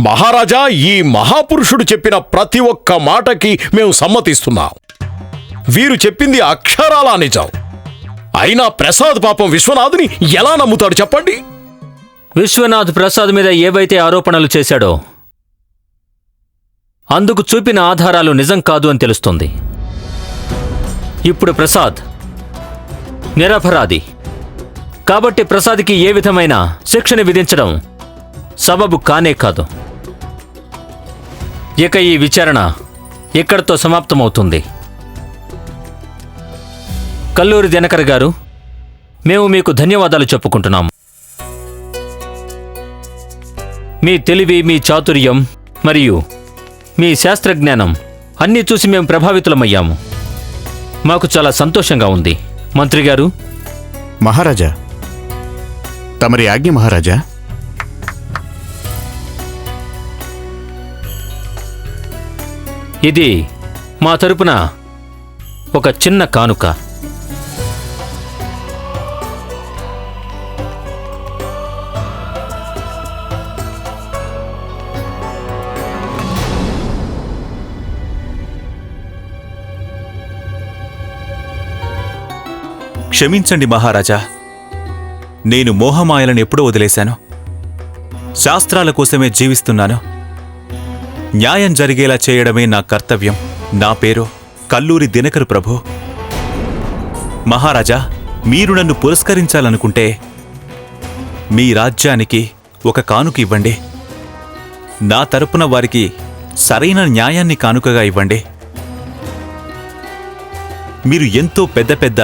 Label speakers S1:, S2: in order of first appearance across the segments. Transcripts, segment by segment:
S1: మహారాజా ఈ మహాపురుషుడు చెప్పిన ప్రతి ఒక్క మాటకి మేము సమ్మతిస్తున్నాం. వీరు చెప్పింది అక్షరాలా నిజం. అయినా ప్రసాద్ పాపం విశ్వనాథుని ఎలా నమ్ముతాడు చెప్పండి?
S2: విశ్వనాథ్ ప్రసాద్ మీద ఏవైతే ఆరోపణలు చేశాడో అందుకు చూపిన ఆధారాలు నిజం కాదు అని తెలుస్తుంది. ఇప్పుడు ప్రసాద్ నిరపరాధి. కాబట్టి ప్రసాద్కి ఏ విధమైన శిక్షణ విధించడం సబబు కానే కాదు. ఇక ఈ విచారణ ఇక్కడితో సమాప్తమవుతుంది. కల్లూరి దినకర్ గారు మేము మీకు ధన్యవాదాలు చెప్పుకుంటున్నాం మీ తెలివి మీ చాతుర్యం మరియు మీ శాస్త్రజ్ఞానం అన్నీ చూసి మేము ప్రభావితులమయ్యాము. మాకు చాలా సంతోషంగా ఉంది. మంత్రి గారు.
S3: మహారాజా తమరి ఆజ్ఞ మహారాజా
S2: ఇది మా తరపున ఒక చిన్న కానుక.
S4: క్షమించండి మహారాజా నేను మోహమాయలను ఎప్పుడూ వదిలేశాను. శాస్త్రాల కోసమే జీవిస్తున్నాను. న్యాయం జరిగేలా చేయడమే నా కర్తవ్యం. నా పేరు కల్లూరి దినకరు ప్రభు. మహారాజా మీరు నన్ను పురస్కరించాలనుకుంటే మీ రాజ్యానికి ఒక కానుక ఇవ్వండి. నా తరపున వారికి సరైన న్యాయాన్ని కానుకగా ఇవ్వండి. మీరు ఎంతో పెద్ద పెద్ద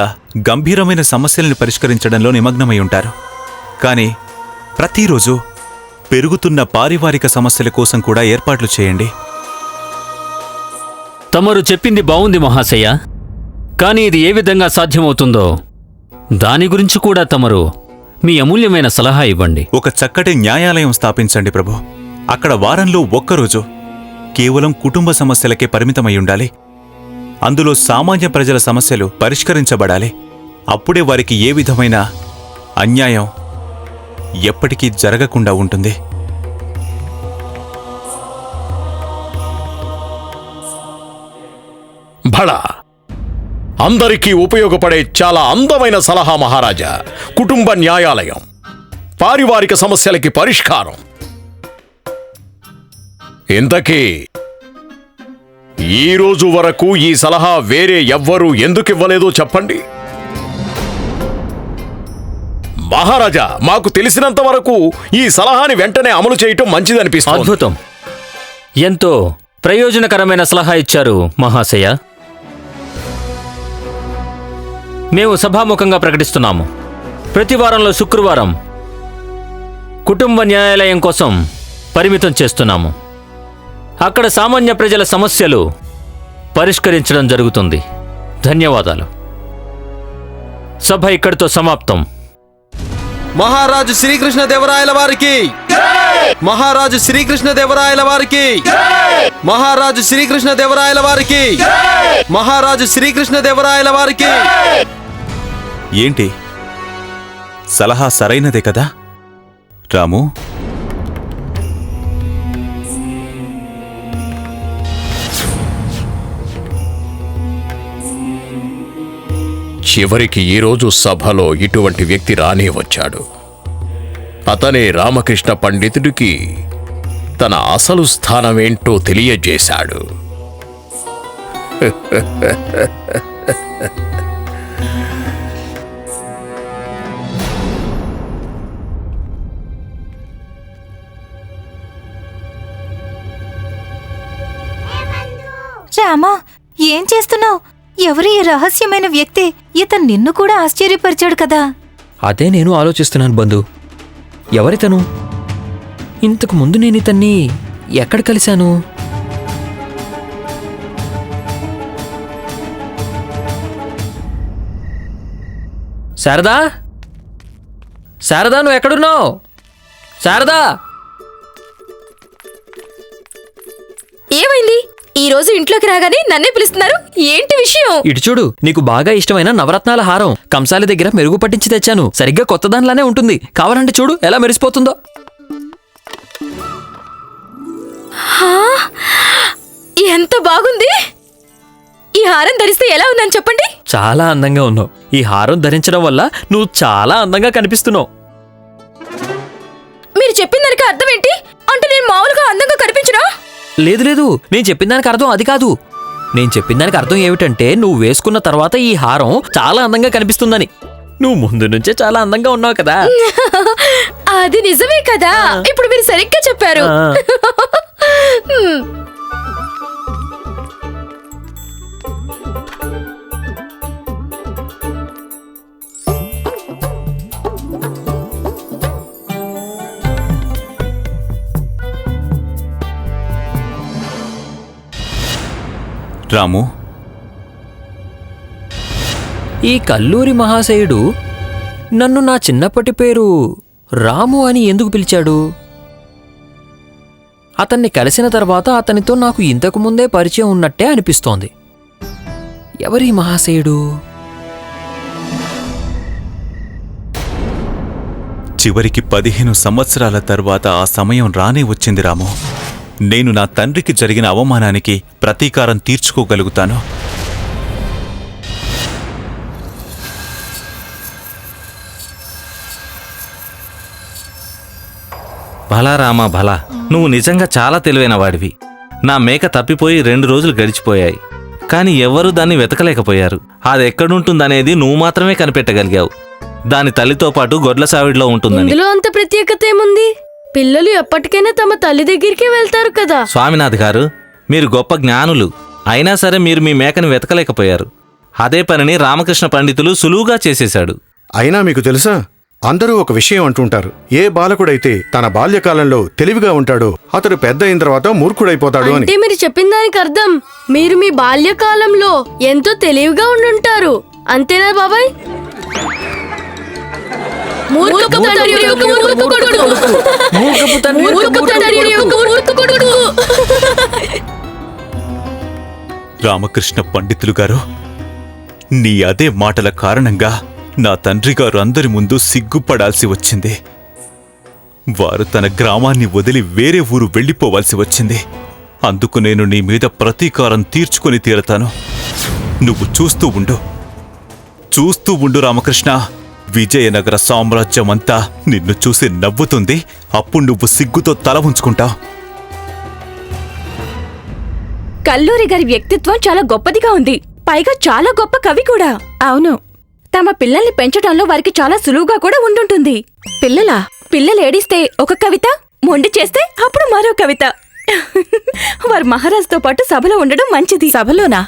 S4: గంభీరమైన సమస్యలను పరిష్కరించడంలో నిమగ్నమై ఉంటారు. కానీ ప్రతిరోజు పెరుగుతున్న పారివారిక సమస్యల కోసం కూడా ఏర్పాట్లు చేయండి.
S2: తమరు చెప్పింది బావుంది మహాశయ. కానీ ఇది ఏ విధంగా సాధ్యమవుతుందో. దాని గురించి కూడా తమరు మీ అమూల్యమైన సలహా ఇవ్వండి.
S4: ఒక చక్కటి న్యాయాలయం స్థాపించండి ప్రభు. అక్కడ వారంలో ఒక్కరోజు కేవలం కుటుంబ సమస్యలకే పరిమితమై ఉండాలి. అందులో సామాన్య ప్రజల సమస్యలు పరిష్కరించబడాలి. అప్పుడే వారికి ఏ విధమైన అన్యాయం ఎప్పటికీ జరగకుండా ఉంటుంది.
S1: భళ అందరికీ ఉపయోగపడే చాలా అందమైన సలహా మహారాజా కుటుంబ న్యాయాలయం పారివారిక సమస్యలకి పరిష్కారం. ఇంతకీ ఈ రోజు వరకు ఈ సలహా వేరే ఎవ్వరూ ఎందుకు ఇవ్వలేదో చెప్పండి. మహారాజా మాకు తెలిసినంత వరకు ఈ సలహాని వెంటనే అమలు చేయటం మంచిదనిపిస్తుంది.
S2: అద్భుతం. ఎంతో ప్రయోజనకరమైన సలహా ఇచ్చారు మహాశయ. మేము సభాముఖంగా ప్రకటిస్తున్నాము. ప్రతి వారంలో శుక్రవారం కుటుంబ న్యాయాలయం కోసం పరిమితం చేస్తున్నాము. అక్కడ సామాన్య ప్రజల సమస్యలు పరిష్కరించడం జరుగుతుంది. ధన్యవాదాలు. సభ ఇక్కడితో సమాప్తం.
S5: మహారాజు శ్రీకృష్ణ దేవరాయల వారికి. మహారాజు శ్రీకృష్ణ దేవరాయల వారికి. మహారాజు శ్రీకృష్ణ దేవరాయల వారికి. మహారాజు శ్రీకృష్ణ దేవరాయల వారికి.
S4: ఏంటి? సలహా సరైనదే కదా? రాము?
S1: చివరికి ఈరోజు సభలో ఇటువంటి వ్యక్తి రానే వచ్చాడు. అతనే రామకృష్ణ పండితుడికి తన అసలు స్థానమేంటో తెలియజేశాడు.
S6: రామా ఏం చేస్తున్నావు? ఎవరు ఈ రహస్యమైన వ్యక్తి ఇతను నిన్ను కూడా ఆశ్చర్యపరిచాడు కదా?
S7: అదే నేను ఆలోచిస్తున్నాను బంధు. ఎవరితను? ఇంతకు ముందు నేను ఇతన్ని ఎక్కడ కలిశాను? శారదా? శారదా నువ్వు ఎక్కడున్నావు? శారదా?
S8: ఏమైంది? ఈ రోజు ఇంట్లోకి రాగానే నన్నే పిలుస్తున్నారు. ఏంటి విషయం?
S7: ఇటు చూడు నీకు బాగా ఇష్టమైన నవరత్నాల హారం కంసాలి దగ్గర మెరుగు పట్టించి తెచ్చాను. సరిగ్గా కొత్త దానిలానే ఉంటుంది. కావాలంటే చూడు ఎలా మెరిసిపోతుందో.
S9: ఎంత బాగుంది? ఈ హారం ధరిస్తే ఎలా ఉందని చెప్పండి?
S7: చాలా అందంగా ఉన్నావు. ఈ హారం ధరించడం వల్ల నువ్వు చాలా అందంగా కనిపిస్తున్నావు.
S9: మీరు చెప్పిన దానికి అర్థం ఏంటి? అంటే నేను మామూలుగా అందంగా
S7: లేదు లేదు. నేను చెప్పిన దానికి అర్థం అది కాదు. నేను చెప్పిన దానికి అర్థం ఏమిటంటే నువ్వు వేసుకున్న తర్వాత ఈ హారం చాలా అందంగా కనిపిస్తుందని. నువ్వు ముందు నుంచే చాలా అందంగా ఉన్నావు కదా.
S9: అది నిజమే కదా. ఇప్పుడు మీరు సరిగ్గా చెప్పారు.
S4: రాము?
S7: ఈ కల్లూరి మహాశయుడు నన్ను నా చిన్నప్పటి పేరు రాము అని ఎందుకు పిలిచాడు? అతన్ని కలిసిన తర్వాత అతనితో నాకు ఇంతకు ముందే పరిచయం ఉన్నట్టే అనిపిస్తోంది. ఎవరి మహాశయుడు?
S4: చివరికి పదిహేను సంవత్సరాల తర్వాత ఆ సమయం రానే వచ్చింది రాము. నేను నా తండ్రికి జరిగిన అవమానానికి ప్రతీకారం తీర్చుకోగలుగుతాను.
S10: భలా రామా భలా నువ్వు నిజంగా చాలా తెలివైన వాడివి. నా మేక తప్పిపోయి రెండు రోజులు గడిచిపోయాయి. కానీ ఎవ్వరూ దాన్ని వెతకలేకపోయారు. అది ఎక్కడుంటుందనేది నువ్వు మాత్రమే కనిపెట్టగలిగావు. దాని తల్లితో పాటు గొడ్ల సావిడిలో ఉంటుందని.
S9: అంత ప్రత్యేకత ఏముంది? పిల్లలు ఎప్పటికైనా తమ తల్లి దగ్గరికి వెళ్తారు కదా.
S10: స్వామినాథ్ గారు మీరు గొప్ప జ్ఞానులు. అయినా సరే మీరు మీ మేకని వెతకలేకపోయారు. అదే పనిని రామకృష్ణ పండితులు సులువుగా చేసేశాడు.
S11: అయినా మీకు తెలుసా? అందరూ ఒక విషయం అంటుంటారు. ఏ బాలకుడైతే తన బాల్యకాలంలో తెలివిగా ఉంటాడో అతడు పెద్ద అయిన తర్వాత మూర్ఖుడైపోతాడు అని.
S9: అంటే మీరు చెప్పిన దానికి అర్థం. మీరు మీ బాల్యకాలంలో ఎంతో తెలివిగా ఉండుంటారు. అంతేనా బాబాయ్? మూర్ఖపు తండ్రి యొక్క మూర్ఖపు కొడుకు.
S7: మూర్ఖపు తండ్రి యొక్క
S9: మూర్ఖపు తండ్రి యొక్క మూర్ఖపు కొడుకు.
S4: రామకృష్ణ పండితులు గారు నీ అదే మాటల కారణంగా నా తండ్రి గారు అందరి ముందు సిగ్గుపడాల్సి వచ్చింది. వారు తన గ్రామాన్ని వదిలి వేరే ఊరు వెళ్ళిపోవాల్సి వచ్చింది. అందుకు నేను నీ మీద ప్రతీకారం తీర్చుకొని తీరతాను. నువ్వు చూస్తూ ఉండు. చూస్తూ ఉండు రామకృష్ణ. విజయనగర సామ్రాజ్యం అంతా నిన్ను చూసి నవ్వుతుంది. అప్పుడు నువ్వు సిగ్గుతో తల ఉంచుకుంటావు
S9: కల్లూరి గారి వ్యక్తిత్వం చాలా గొప్పదిగా ఉంది. పైగా చాలా గొప్ప కవి కూడా. అవును. తమ పిల్లల్ని పెంచడంలో వారికి చాలా సులువుగా కూడా ఉండుంటుంది. పిల్లలా? పిల్లలు ఏడిస్తే ఒక కవిత మొండి చేస్తే అప్పుడు మరో కవిత. వారు మహారాజుతో పాటు సభలో ఉండడం మంచిది. సభలోనా?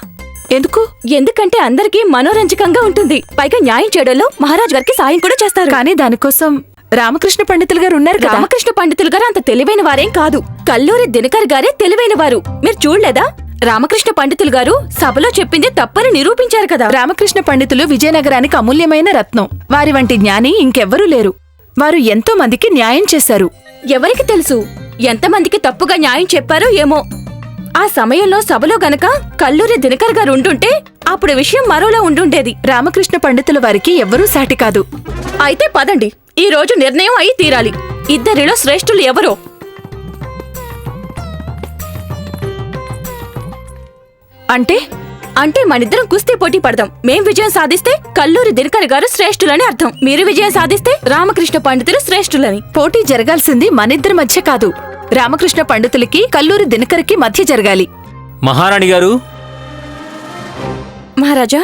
S9: ఎందుకు? ఎందుకంటే అందరికీ మనోరంజకంగా ఉంటుంది. పైగా న్యాయం చేయడంలో మహారాజ్ గారికి సాయం కూడా చేస్తారు. కానీ దానికోసం రామకృష్ణ పండితులు గారు ఉన్నారు రామకృష్ణ పండితులు గారు అంత తెలివైన వారేం కాదు. కల్లూరి దినకర్ గారే తెలివైన వారు. మీరు చూడలేదా? రామకృష్ణ పండితులు గారు సభలో చెప్పింది తప్పని నిరూపించారు కదా.
S12: రామకృష్ణ పండితులు విజయనగరానికి అమూల్యమైన రత్నం. వారి వంటి జ్ఞాని ఇంకెవ్వరూ లేరు. వారు ఎంతో మందికి న్యాయం చేశారు.
S9: ఎవరికి తెలుసు? ఎంతమందికి తప్పుగా న్యాయం చెప్పారో ఏమో. ఆ సమయంలో సభలో గనక కల్లూరి దినకర్ గారు ఉండుంటే అప్పుడు విషయం మరోలా ఉండుండేది.
S12: రామకృష్ణ పండితుల వారికి ఎవ్వరూ సాటి కాదు.
S9: అయితే పదండి ఈ రోజు నిర్ణయం అయి తీరాలి. ఇద్దరిలో శ్రేష్ఠులు ఎవరో?
S12: అంటే
S9: అంటే మనిద్దరం కుస్తీ పోటీ పడదాం. మేం విజయం సాధిస్తే కల్లూరి దినకర్ గారు శ్రేష్ఠులని అర్థం. మీరు విజయం సాధిస్తే రామకృష్ణ పండితులు శ్రేష్ఠులని.
S12: పోటీ జరగాల్సింది మనిద్దరి మధ్య కాదు. రామకృష్ణ పండితులకి కల్లూరి దినకర్కి మధ్య జరగాలి.
S2: మహారాణి గారు
S9: మహారాజా?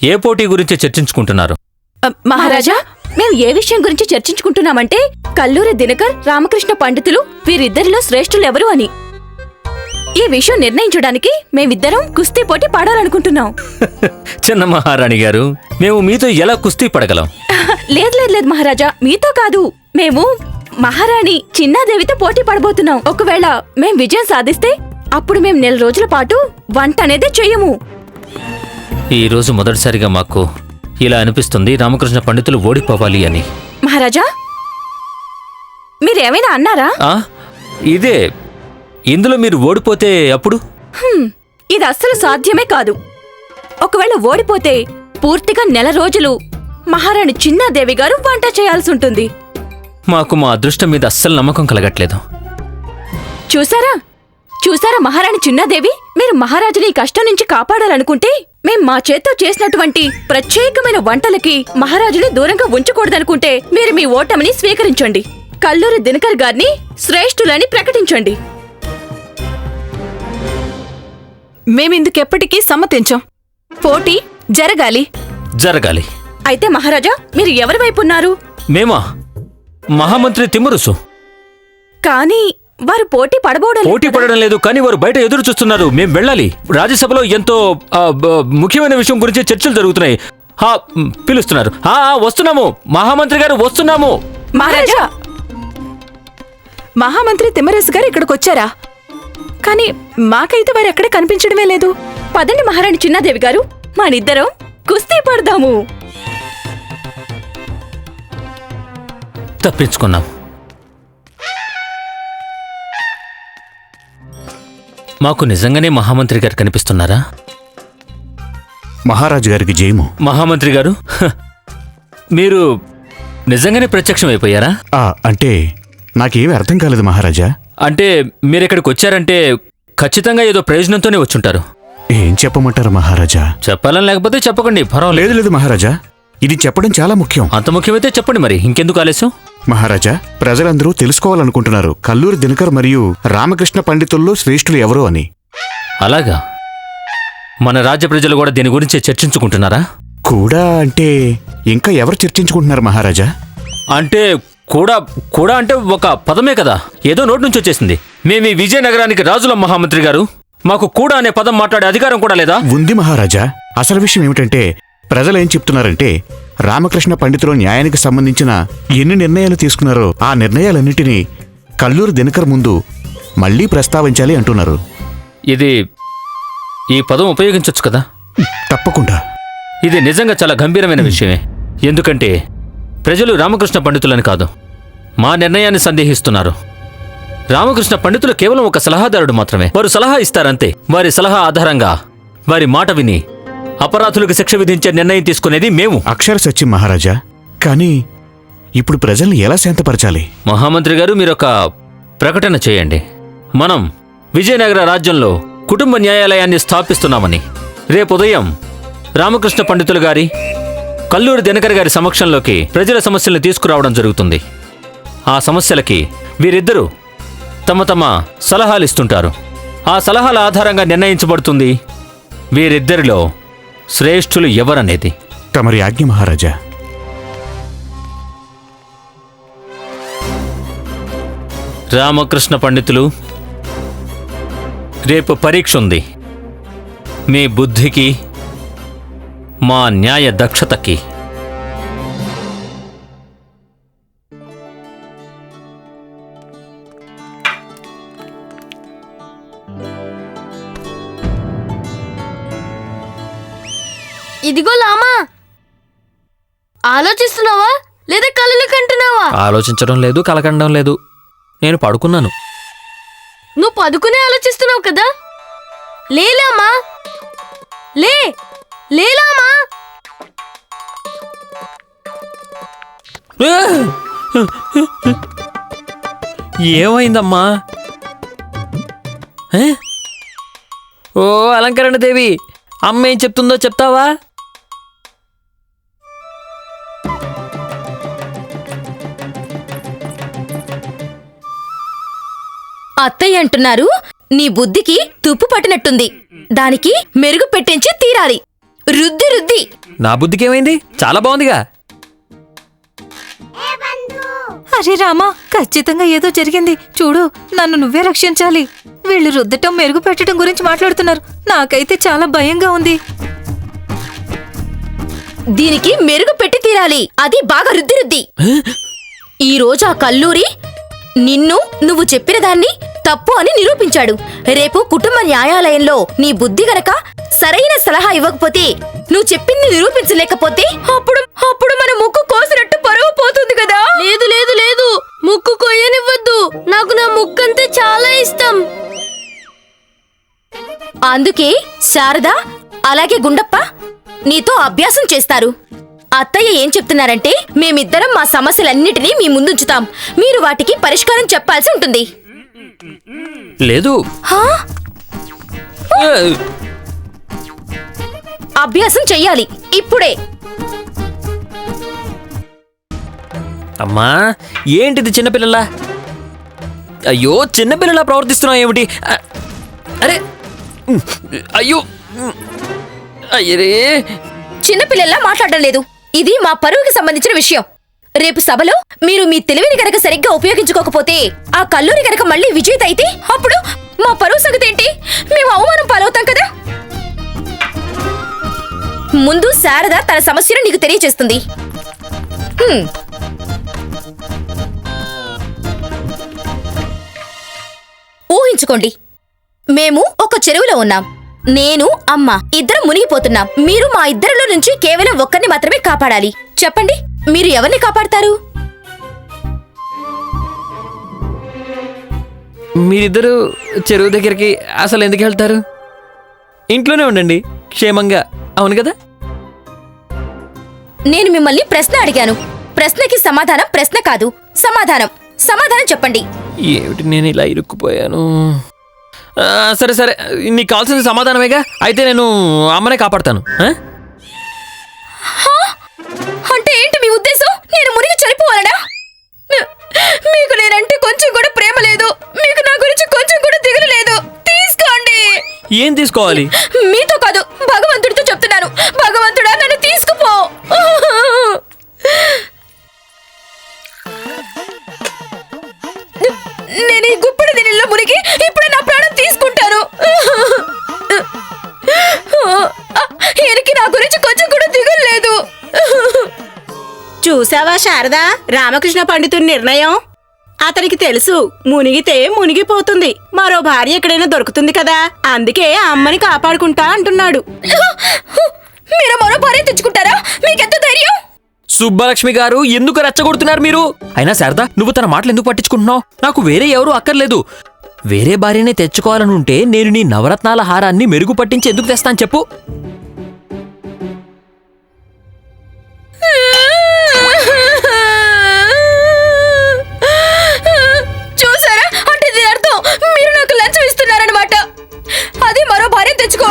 S2: ఏ పోటీ గురించి చర్చించుకుంటున్నారు?
S12: అ, మహారాజా
S9: మేము ఏ విషయం గురించి చర్చించుకుంటున్నామంటే కల్లూరి దినకర్ రామకృష్ణ పండితులు వీరిద్దరిలో శ్రేష్ఠులు ఎవరు అని. ఈ విషయం నిర్ణయించడానికి మేమిద్దరం కుస్తీ పోటీ పాడాలనుకుంటున్నాం.
S2: చిన్న మహారాణి గారు మేము మీతో ఎలా కుస్తీ పడగలం?
S9: లేదు లేదు లేదు మహారాజా మీతో కాదు. మేము మహారాణి చిన్నాదేవితో పోటీ పడబోతున్నాం. ఒకవేళ మేం విజయం సాధిస్తే అప్పుడు మేం నెల రోజుల పాటు వంట అనేది చెయ్యము.
S2: ఈ రోజు మొదటిసారిగా మాకు ఇలా అనిపిస్తుంది రామకృష్ణ పండితులు ఓడిపోవాలి అని.
S9: మహారాజా మీరేమైనా అన్నారా?
S2: ఆ ఇదే. ఇందులో మీరు ఓడిపోతే అప్పుడు?
S9: హ్మ్, ఇది అస్సలు సాధ్యమే కాదు. ఒకవేళ ఓడిపోతే పూర్తిగా నెల రోజులు మహారాణి చిన్నాదేవి గారు వంట చేయాల్సి ఉంటుంది.
S2: మాకు మా అదృష్టం మీద అస్సలు నమ్మకం కలగట్లేదు.
S9: చూసారా?
S8: చూసారా మహారాణి చిన్నాదేవి? మీరు మహారాజుని ఈ కష్టం నుంచి కాపాడాలనుకుంటే మేం మా చేత్తో చేసినటువంటి ప్రత్యేకమైన వంటలకి మహారాజుని దూరంగా ఉంచకూడదనుకుంటే మీరు మీ ఓటమిని స్వీకరించండి. కల్లూరి దినకర్ గారిని శ్రేష్ఠులని ప్రకటించండి.
S12: మేమిందుకెప్పటికీ సమ్మతించం. పోటీ జరగాలి.
S2: జరగాలి.
S8: అయితే మహారాజా మీరు ఎవరి వైపు ఉన్నారు?
S2: మేమా? మహామంత్రి తిమ్మరుసు.
S8: కానీ వారు పోటీ పడబోవడం లేదు
S2: పోటీ? పడడం లేదు కానీ వారు బయట ఎదురు చూస్తున్నారు. మేం వెళ్ళాలి. రాజ్యసభలో ఎంతో ఆ, బ- ముఖ్యమైన విషయం గురించి చర్చలు జరుగుతున్నాయి. హా, మ్, పిలుస్తున్నారు. ఆ, ఆ, వస్తున్నాము. మహామంత్రి గారు వస్తున్నాము.
S12: మహారాజా! మహామంత్రి తిమ్మరసు గారు ఇక్కడికొచ్చారా కానీ మాకైతే వారు ఎక్కడ కనిపించడమే లేదు.
S8: పదండి మహారాణి చిన్నాదేవి గారు మనిద్దరం కుస్తీ పడదాము.
S2: తప్పించుకున్నాం. మాకు నిజంగానే మహామంత్రి గారు కనిపిస్తున్నారా?
S3: మహారాజు గారికి జయము.
S2: మహామంత్రి గారు? హ, మీరు నిజంగానే ప్రత్యక్షం అయిపోయారా?
S3: ఆ, అంటే నాకేమీ అర్థం కాలేదు మహారాజా.
S2: అంటే మీరిక్కడికి వచ్చారంటే ఖచ్చితంగా ఏదో ప్రయోజనంతోనే వచ్చుంటారు.
S3: ఏం చెప్పమంటారు మహారాజా?
S2: చెప్పాలని లేకపోతే చెప్పకండి పర్వాలేదు.
S3: లేదు లేదు మహారాజా. ఇది చెప్పడం చాలా ముఖ్యం.
S2: అంత ముఖ్యమైతే చెప్పండి మరి ఇంకెందుకు ఆలస్యం?
S3: మహారాజా ప్రజలందరూ తెలుసుకోవాలనుకుంటున్నారు. కల్లూరి దినకర్ మరియు రామకృష్ణ పండితుల్లో శ్రేష్ఠులు ఎవరు అని.
S2: అలాగా. మన రాజ్య ప్రజలు కూడా దీని గురించి చర్చించుకుంటున్నారా?
S3: కూడా అంటే ఇంకా ఎవరు చర్చించుకుంటున్నారు మహారాజా?
S2: అంటే కూడా కూడా అంటే ఒక పదమే కదా. ఏదో నోటి నుంచి వచ్చేసింది. మేము ఈ విజయనగరానికి రాజుల మహామంత్రి గారు. మాకు కూడా అనే పదం మాట్లాడే అధికారం కూడా లేదా?
S3: ఉంది మహారాజా. అసలు విషయం ఏమిటంటే ప్రజలు ఏం చెప్తున్నారంటే రామకృష్ణ పండితులు న్యాయానికి సంబంధించిన ఎన్ని నిర్ణయాలు తీసుకున్నారో ఆ నిర్ణయాలన్నింటినీ కల్లూరి దినకర్ ముందు మళ్ళీ ప్రస్తావించాలి అంటున్నారు.
S2: ఇది ఈ పదం ఉపయోగించవచ్చు కదా?
S3: తప్పకుండా.
S2: ఇది నిజంగా చాలా గంభీరమైన విషయమే. ఎందుకంటే ప్రజలు రామకృష్ణ పండితులని కాదు. మా నిర్ణయాన్ని సందేహిస్తున్నారు. రామకృష్ణ పండితులు కేవలం ఒక సలహాదారుడు మాత్రమే. వారు సలహా ఇస్తారంతే. వారి సలహా ఆధారంగా వారి మాట విని అపరాధులకు శిక్ష విధించే నిర్ణయం తీసుకునేది మేము.
S3: అక్షర సత్యం మహారాజా కానీ ఇప్పుడు ప్రజల్ని ఎలా శాంతపరచాలి?
S2: మహామంత్రి గారు మీరొక ప్రకటన చేయండి. మనం విజయనగర రాజ్యంలో కుటుంబ న్యాయాలయాన్ని స్థాపిస్తున్నామని రేపు ఉదయం రామకృష్ణ పండితులు గారి కల్లూరి దినకర్ గారి సమక్షంలోకి ప్రజల సమస్యలను తీసుకురావడం జరుగుతుంది. ఆ సమస్యలకి వీరిద్దరూ తమ తమ సలహాలు ఇస్తుంటారు ఆ సలహాల ఆధారంగా నిర్ణయించబడుతుంది వీరిద్దరిలో శ్రేష్ఠులు ఎవరనేది?
S3: తమరి ఆజ్ఞ మహారాజా.
S2: రామకృష్ణ పండితులు రేపు పరీక్ష ఉంది మీ బుద్ధికి మా న్యాయ దక్షతకి
S13: ఇదిగో లామా. ఆలోచిస్తున్నావా? లేదా కలలు కంటున్నావా?
S7: ఆలోచించడం లేదు కలకండం లేదు. నేను పడుకున్నాను.
S13: నువ్వు పదుకునే ఆలోచిస్తున్నావు కదా? లేలామా లే లేలామా
S7: ఏమైందమ్మా? ఏ? ఓ అలంకరణ దేవి అమ్మ ఏం చెప్తుందో చెప్తావా?
S8: అత్తయ్య అంటున్నారు నీ బుద్ధికి తుప్పు పట్టినట్టుంది. దానికి మెరుగు పెట్టించి తీరాలి. రుద్ది రుద్ది.
S7: నా బుద్ధికి ఏమైంది చాలా బాగుందిగా.
S6: అరే రామా ఖచ్చితంగా ఏదో జరిగింది. చూడు నన్ను నువ్వే రక్షించాలి. వీళ్ళు రుద్దటం మెరుగు పెట్టడం గురించి మాట్లాడుతున్నారు. నాకైతే చాలా భయంగా ఉంది.
S8: దీనికి మెరుగు పెట్టి తీరాలి. అది బాగా రుద్ది రుద్ది. ఈ రోజు ఆ కల్లూరి నిన్ను నువ్వు చెప్పిన దాన్ని తప్పు అని నిరూపించాడు. రేపు కుటుంబ న్యాయాలయంలో నీ బుద్ధి గనక సరైన సలహా ఇవ్వకపోతే నువ్వు చెప్పింది నిరూపించలేకపోతే అప్పుడు అప్పుడు మన ముక్కు కోసినట్టు పరువు పోతుంది కదా?
S13: లేదు లేదు లేదు. ముక్కు కొయ్యనివ్వద్దు. నాకు నా ముక్కంటే చాలా ఇష్టం.
S8: అందుకే శారద అలాగే గుండప్ప నీతో అభ్యాసం చేస్తారు. అత్తయ్య ఏం చెప్తున్నారంటే మేమిద్దరం మా సమస్యలన్నిటినీ మీ ముందుంచుతాం. మీరు వాటికి పరిష్కారం చెప్పాల్సి ఉంటుంది.
S7: లేదు.
S8: అభ్యాసం చెయ్యాలి. ఇప్పుడే.
S7: అమ్మా ఏంటిది చిన్నపిల్లలా? అయ్యో చిన్నపిల్లలా ప్రవర్తిస్తున్నావు ఏమిటి? అరే అయ్యో అయ్యరే.
S8: చిన్నపిల్లల్లా మాట్లాడడం లేదు. ఇది మా పరువుకి సంబంధించిన విషయం. రేపు సభలో మీరు మీ తెలివిని గనక సరిగ్గా ఉపయోగించుకోకపోతే ఆ కల్లూరి గనక మళ్ళీ విజేత అయితే అప్పుడు మా పరువు సంగతి ఏంటి? మేము అవమానం పాలవుతాం కదా? ముందు శారద తన సమస్యను నీకు తెలియచేస్తుంది హ్మ్. ఊహించుకోండి. మేము ఒక చెరువులో ఉన్నాం. నేను అమ్మ ఇద్దరం మునిగిపోతున్నాం. మీరు మా ఇద్దరిలో నుంచి కేవలం ఒక్కరిని మాత్రమే కాపాడాలి. చెప్పండి. మీరు ఎవరిని కాపాడతారు?
S7: మీరిద్దరూ చెరువు దగ్గరికి అసలు ఎందుకు వెళ్తారు? ఇంట్లోనే ఉండండి క్షేమంగా. అవును కదా?
S8: నేను మిమ్మల్ని ప్రశ్న అడిగాను. ప్రశ్నకి సమాధానం ప్రశ్న కాదు. సమాధానం. సమాధానం చెప్పండి.
S7: ఏమిటి నేను ఇలా ఇరుక్కుపోయాను? ఆ, సరే సరే. నీకు కావాల్సిన సమాధానమేగా? అయితే నేను అమ్మనే కాపాడతాను. ఆ?
S8: హా? అంటే ఏంటి మీ ఉద్దేశం? నేను మునిగి చనిపోవాలనా? మీకు నేనంటే కొంచెం కూడా ప్రేమ లేదు. మీకు నా గురించి కొంచెం కూడా దిగులు లేదు. తీసుకోండి.
S7: ఏం తీసుకోవాలి?
S11: చూసావా శారదా? రామకృష్ణ పండితుడి నిర్ణయం? అతనికి తెలుసు మునిగితే మునిగిపోతుంది. మరో భార్య ఎక్కడైనా దొరుకుతుంది కదా? అందుకే ఆ అమ్మని కాపాడుకుంటా అంటున్నాడు.
S8: మీరు మరో భార్య తెచ్చుకుంటారా? మీకెంత ధైర్యం?
S7: సుబ్బలక్ష్మి గారు ఎందుకు రెచ్చగొడుతున్నారు మీరు? అయినా శారదా నువ్వు తన మాటలు ఎందుకు పట్టించుకుంటున్నావు? నాకు వేరే ఎవరు అక్కర్లేదు. వేరే భార్యనే తెచ్చుకోవాలనుంటే నేను నీ నవరత్నాల హారాన్ని మెరుగు పట్టించి ఎందుకు తెస్తాను చెప్పు.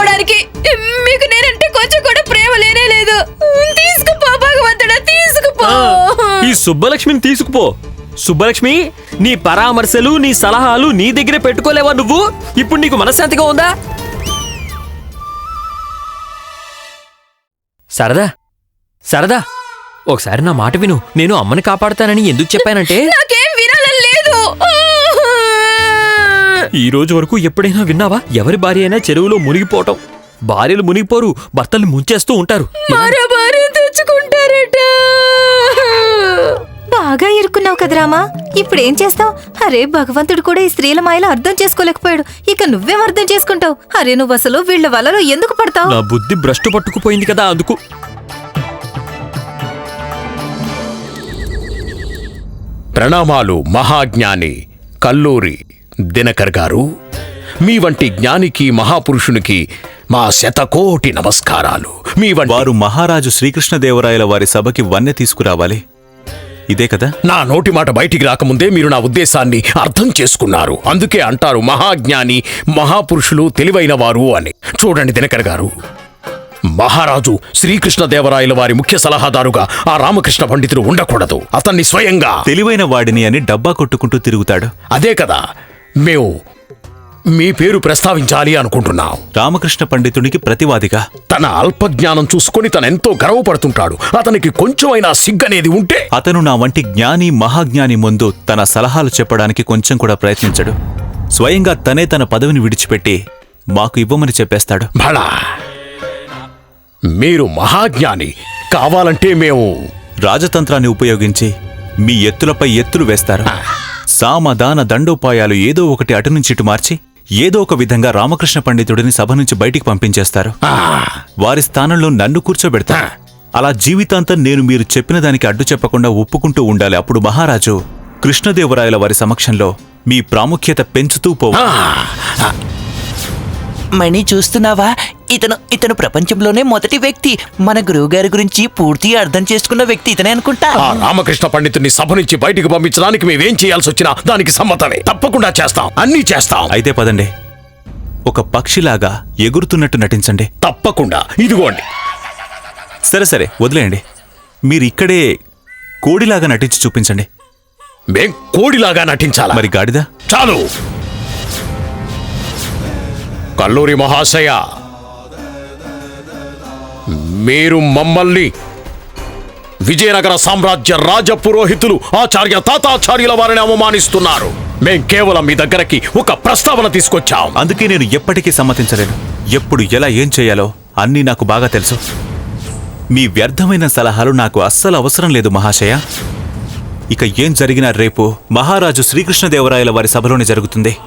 S8: భార్య తెచ్చుకోవడానికి మీకు నేనంటే కొంచెం కూడా ప్రేమ లేనే లేదు. తీసుకుపో భగవంతుడా తీసుకుపో.
S7: ఈ సుబ్బలక్ష్మిని తీసుకుపో. సుబ్బలక్ష్మి నీ పరామర్శలు నీ సలహాలు నీ దగ్గరే పెట్టుకోలేవా నువ్వు? ఇప్పుడు నీకు మనశ్శాంతిగా ఉందా? సరదా సరదా. ఒకసారి నా మాట విను. నేను అమ్మని కాపాడుతానని ఎందుకు చెప్పానంటే
S8: నాకేం
S7: ఈ రోజు వరకు ఎప్పుడైనా విన్నావా? ఎవరి భార్య అయినా చెరువులో మునిగిపోవటం. భార్యలు మునిగిపోరు భర్తలు ముంచేస్తూ ఉంటారు.
S8: మరో భార్య తెచ్చుకుంటారట.
S6: బాగా ఇరుక్కున్నావు కదా రామా. ఇప్పుడేం చేస్తావు? అరే భగవంతుడు కూడా ఈ స్త్రీల మాయలు అర్థం చేసుకోలేకపోయాడు. ఇక నువ్వేం అర్థం చేసుకుంటావు? అరే నువ్వు అసలు వీళ్ళ వలలో ఎందుకు పడతావు?
S7: నా బుద్ధి భ్రష్టు పట్టుకుపోయింది కదా అందుకు.
S1: ప్రణామాలు మహాజ్ఞాని కల్లూరి. దినకర్ గారు మీ వంటి జ్ఞానికి మహాపురుషునికి మా శతకోటి నమస్కారాలు. మీ
S4: వారు మహారాజు శ్రీకృష్ణదేవరాయల వారి సభకి వన్నె తీసుకురావాలి. ఇదే కదా?
S1: నా నోటి మాట బయటికి రాకముందే మీరు నా ఉద్దేశాన్ని అర్థం చేసుకున్నారు. అందుకే అంటారు మహాజ్ఞాని మహాపురుషులు తెలివైన వారు అని. చూడండి దినకర్ గారు. మహారాజు శ్రీకృష్ణదేవరాయల వారి ముఖ్య సలహాదారుగా ఆ రామకృష్ణ పండితుడు ఉండకూడదు. అతన్ని స్వయంగా
S4: తెలివైన వాడిని అని డబ్బా కొట్టుకుంటూ తిరుగుతాడు.
S1: అదే కదా. మేము మీ పేరు ప్రస్తావించాలి అనుకుంటున్నాం.
S4: రామకృష్ణ పండితునికి ప్రతివాదిగా.
S1: తన అల్పజ్ఞానం చూసుకొని తనెంతో గర్వపడుతుంటాడు. అతనికి కొంచెమైనా సిగ్గనేది ఉంటే
S4: అతను నా వంటి జ్ఞాని మహాజ్ఞాని ముందు తన సలహాలు చెప్పడానికి కొంచెం కూడా ప్రయత్నించడు. స్వయంగా తనే తన పదవిని విడిచిపెట్టి మాకు ఇవ్వమని చెప్పేస్తాడు.
S1: భళా మీరు మహాజ్ఞాని. కావాలంటే మేము
S4: రాజతంత్రాన్ని ఉపయోగించి మీ ఎత్తులపై ఎత్తులు వేస్తారు. సామదాన దండోపాయాలు ఏదో ఒకటి అటు నుంచి ఇటు మార్చి ఏదో ఒక విధంగా రామకృష్ణ పండితుడిని సభ నుంచి బయటికి పంపించేస్తారు. వారి స్థానంలో నన్ను కూర్చోబెడతారు. అలా జీవితాంతం నేను మీరు చెప్పిన దానికి అడ్డు చెప్పకుండా ఒప్పుకుంటూ ఉండాలి అప్పుడు మహారాజు కృష్ణదేవరాయల వారి సమక్షంలో మీ ప్రాముఖ్యత పెంచుతూ పోవు
S14: మణి చూస్తున్నావా? ఇతను ఇతను ప్రపంచంలోనే మొదటి వ్యక్తి. మన గురువు గారి గురించి పూర్తిగా అర్థం చేసుకున్న వ్యక్తి ఇతనే అనుకుంటా.
S1: ఆ రామకృష్ణ పండితుడిని సభ నుంచి బయటికి పంపించడానికి మేమేం చేయాల్సి వచ్చినా దానికి సమ్మతమే. తప్పకుండా చేస్తాం. అన్నీ చేస్తాం.
S4: అయితే పదండి. ఒక పక్షిలాగా ఎగురుతున్నట్టు నటించండి.
S1: తప్పకుండా. ఇదిగోండి.
S4: సరే సరే. వదిలేయండి. మీరు ఇక్కడే కోడిలాగా నటించి చూపించండి.
S1: మేం కోడిలాగా నటించాలా?
S4: మరి గాడిద?
S1: చాలు. కల్లూరి మహాశయ. మీరు మమ్మల్ని విజయనగర సామ్రాజ్య రాజపురోహితులు ఆచార్య తాతాచార్యుల వారిని అవమానిస్తున్నారు. మేం కేవలం మీ దగ్గరకి ఒక ప్రస్తావన తీసుకొచ్చాం.
S4: అందుకే నేను ఎప్పటికీ సమ్మతించలేను ఎప్పుడు ఎలా ఏం చేయాలో అన్నీ నాకు బాగా తెలుసు. మీ వ్యర్థమైన సలహాలు నాకు అస్సలు అవసరం లేదు మహాశయ. ఇక ఏం జరిగినా రేపు మహారాజు శ్రీకృష్ణదేవరాయల వారి సభలోనే జరుగుతుంది.